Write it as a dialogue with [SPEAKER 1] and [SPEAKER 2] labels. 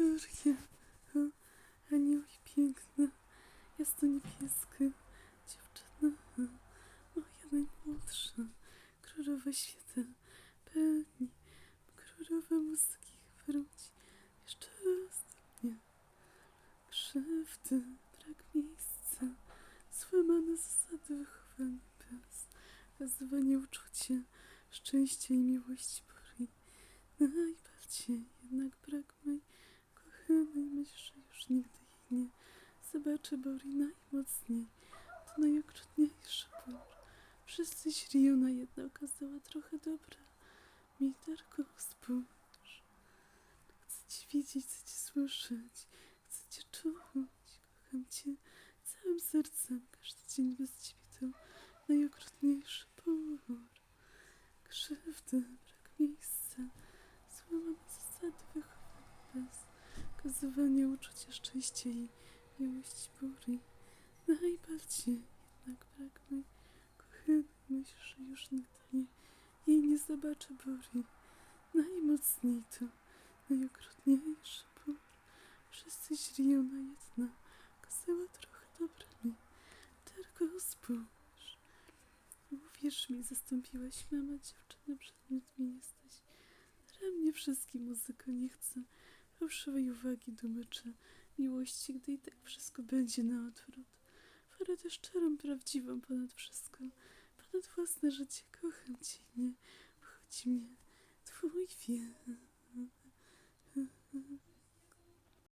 [SPEAKER 1] O, anioł i piękna, jasno niebieska dziewczyna, moja najmłodsza, królowa świata, pełni, królowa muzyki wróci jeszcze raz do mnie. Krzywdy, brak miejsca, złamane zasady wychowania bez, okazywanie uczucia, szczęścia i miłości boli. Najbardziej jednak brak mojej kochanej myśli, że już nigdy jej nie zobaczę, boli najmocniej. To najokrutniejszy ból. Wszyscy źli, ona jedna okazała trochę dobra. Mi tylko spójrz. Chcę cię widzieć, chcę cię słyszeć, chcę cię czuć. Kocham cię całym sercem. Każdy dzień bez ciebie to najokrutniejszy ból. Krzywdy, brak miejsca, złamane zasady wychowania bez okazywania uczucia szczęścia i miłości boli. Najbardziej jednak brak mojej kochanej myśli, że już nigdy nie, jej nie zobaczę boli. Najmocniej to najokrutniejszy ból. Wszyscy źli, ona jedna okazała trochę dobrami. Tylko spójrz. Uwierz mi, zastąpiłaś mama dziewczyny, przedmiot mi jesteś. Dla mnie wszystkim muzyka nie chce fałszywej uwagi, dumyczy, miłości, gdy i tak wszystko będzie na odwrót. Wolę tę szczerą, prawdziwą ponad wszystko, ponad własne życie. Kocham cię, nie obchodzi mnie twój wiek.